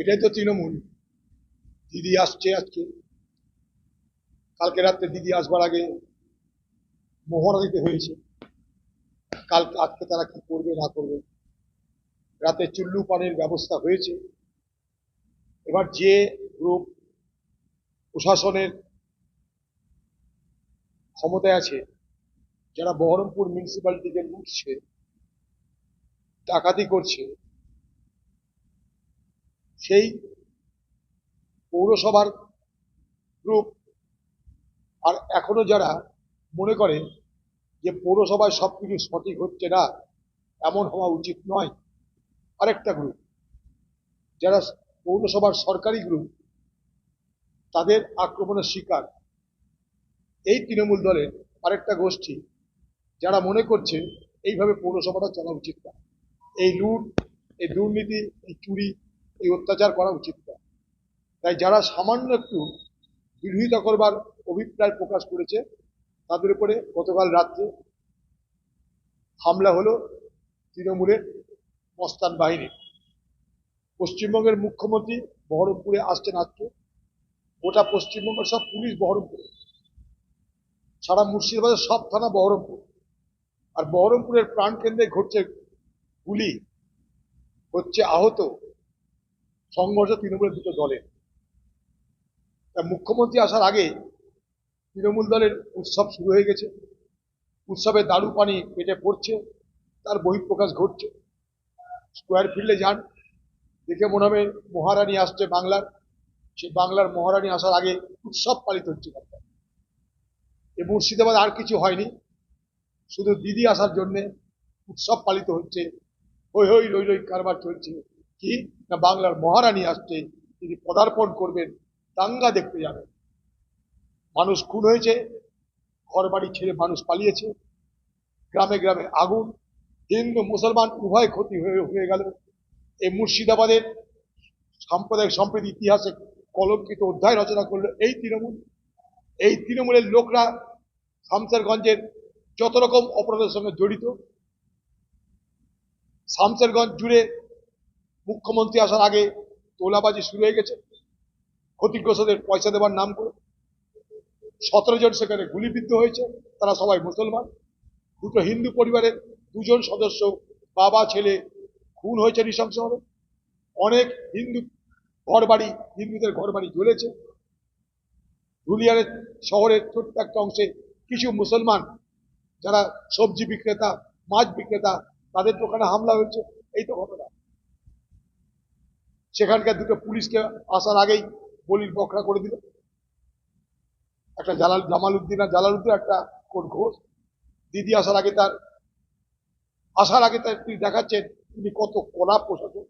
এটাই তো তৃণমূল। দিদি আসছে আজকে কালকে রাত্রে দিদি আসবার আগে মোহরা দিতে হয়েছে। কালকে, আজকে তারা কি করবে, না করবে। রাতে চুল্লু পানের ব্যবস্থা হয়েছে। এবার যে গ্রুপ প্রশাসনের ক্ষমতায় আছে, যারা বহরমপুর মিউনিসিপ্যালিটিকে লুটছে, ডাকাতি করছে সেই পৌরসভার গ্রুপ আর এখনও যারা মনে করে যে পৌরসভায় সব কিছু সঠিক হচ্ছে না, এমন হওয়া উচিত নয়। আরেকটা গ্রুপ যারা পৌরসভার সরকারি গ্রুপ তাদের আক্রমণের শিকার। এই তৃণমূল দলের আরেকটা গোষ্ঠী, যারা মনে করছে এইভাবে পৌরসভাটা চলা উচিত না। এই লুট, এই দুর্নীতি, এই চুরি এই অত্যাচার করা উচিত না। তাই যারা সামান্য একটু বিরোধিতা করবার অভিপ্রায় প্রকাশ করেছে, তাদের উপরে গতকাল রাত্রে হামলা হলো তৃণমূলের মস্তান বাহিনী। পশ্চিমবঙ্গের মুখ্যমন্ত্রী বহরমপুরে আসছেন আজকে। গোটা পশ্চিমবঙ্গের সব পুলিশ বহরমপুরে। সারা মুর্শিদাবাদের সব থানা বহরমপুর। আর বহরমপুরের প্রাণকেন্দ্রে ঘটছে গুলি। হচ্ছে আহত সংঘর্ষ তৃণমূলের দুটো দলের মুখ্যমন্ত্রী আসার আগে তৃণমূল দলের উৎসব শুরু হয়ে গেছে। উৎসবে দারু পানি পেটে পড়ছে, তার বহিঃপ্রকাশ ঘটছে। স্কোয়ার ফিল্ডে যান। দেখে মনে হবে মহারানী আসছে বাংলার। সে বাংলার মহারানী আসার আগে উৎসব পালিত হচ্ছে এ মুর্শিদাবাদ আর কিছু হয়নি। শুধু দিদি আসার জন্যে উৎসব পালিত হচ্ছে। হই হই রই রই কারবার চলছে। কি না বাংলার মহারানী আসছে, তিনি পদার্পণ করবেন, দাঙ্গা দেখতে যাবেন। মানুষ খুন হয়েছে ঘর বাড়ি ছেড়ে মানুষ পালিয়েছে, গ্রামে গ্রামে আগুন, হিন্দু, মুসলমান উভয় ক্ষতি হয়ে হয়ে গেল। এই মুর্শিদাবাদের সাম্প্রদায়িক সম্প্রীতি ইতিহাসে কলঙ্কিত অধ্যায় রচনা করল এই তৃণমূল। এই তৃণমূলের লোকরা শামসেরগঞ্জের যত রকম অপরাধের সঙ্গে জড়িত, শামসেরগঞ্জ জুড়ে মুখ্যমন্ত্রী আসার আগে তোলাবাজি শুরু হয়ে গেছে। ক্ষতিগ্রস্তদের পয়সা দেওয়ার নাম করে। সতেরো জন সেখানে গুলিবিদ্ধ হয়েছে, তারা সবাই মুসলমান। দুটো হিন্দু পরিবারের দুজন সদস্য বাবা, ছেলে খুন হয়েছে নৃশংসভাবে। অনেক হিন্দু ঘরবাড়ি, হিন্দুদের ঘরবাড়ি জ্বলেছে। ধুলিয়ানের শহরের ছোট্ট একটা অংশে কিছু মুসলমান, যারা সবজি বিক্রেতা, মাছ বিক্রেতা, তাদের দোকানে হামলা হয়েছে। এই তো ঘটনা। সেখানকার দুটো পুলিশকে আসার আগেই বলির বকরা করে দিল। একটা জালাল জামালউদ্দিন আর জালালউদ্দিন, একটা কোন ঘোষ। দিদি আসার আগে তার আসার আগে তার তিনি দেখাচ্ছেন তিনি কত কড়া প্রশাসন।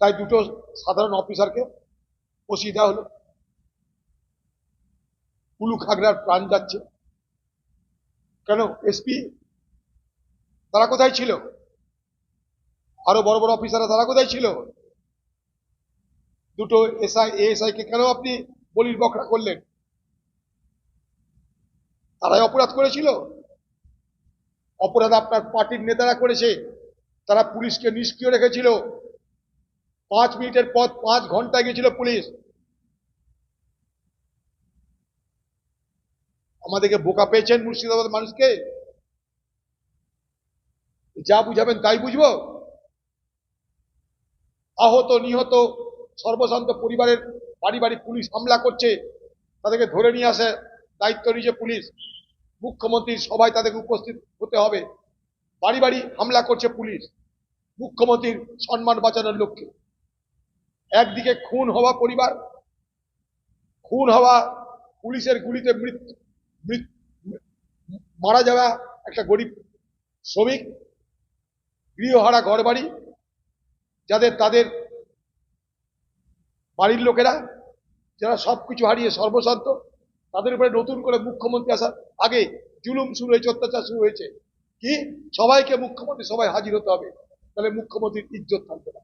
তাই দুটো সাধারণ অফিসারকে বসিয়ে দেওয়া হলো। কুলু খাগড়ার প্রাণ যাচ্ছে। কেন? এসপি, তারা কোথায় ছিল? আরও বড় বড় অফিসাররা তারা কোথায় ছিল? দুটো এসআই কে কেন আপনি বলির বকরা করলেন? তারাই অপরাধ করেছিল? অপরাধ আপনার পার্টির নেতারা করেছে। তারা পুলিশকে নিষ্ক্রিয় রেখেছিল। পাঁচ মিনিটের পর পাঁচ ঘণ্টা গেছিল পুলিশ। আমাদেরকে বোকা পেয়েছেন মুর্শিদাবাদ মানুষকে? যা বুঝাবেন তাই বুঝব? আহত, নিহত সর্বশান্ত পরিবারের বাড়ি বাড়ি পুলিশ হামলা করছে, তাদেরকে ধরে নিয়ে আসে দায়িত্ব নিয়েছে পুলিশ। মুখ্যমন্ত্রীর সবাই তাদেরকে উপস্থিত হতে হবে। বাড়ি বাড়ি হামলা করছে পুলিশ, মুখ্যমন্ত্রীর সম্মান বাঁচানোর লক্ষ্যে। একদিকে খুন হওয়া পরিবার, খুন হওয়া পুলিশের গুলিতে মৃত্যু মারা যাওয়া একটা গরিব শ্রমিক, গৃহহারা ঘর বাড়ি যাদের তাদের বাড়ির লোকেরা, যারা সব কিছু হারিয়ে সর্বশান্ত, তাদের উপরে নতুন করে মুখ্যমন্ত্রী আসার আগে জুলুম শুরু হয়েছে, অত্যাচার শুরু হয়েছে। কি? সবাইকে মুখ্যমন্ত্রী সবাই হাজির হতে হবে। তাহলে মুখ্যমন্ত্রীর ইজ্জত থাকবে না।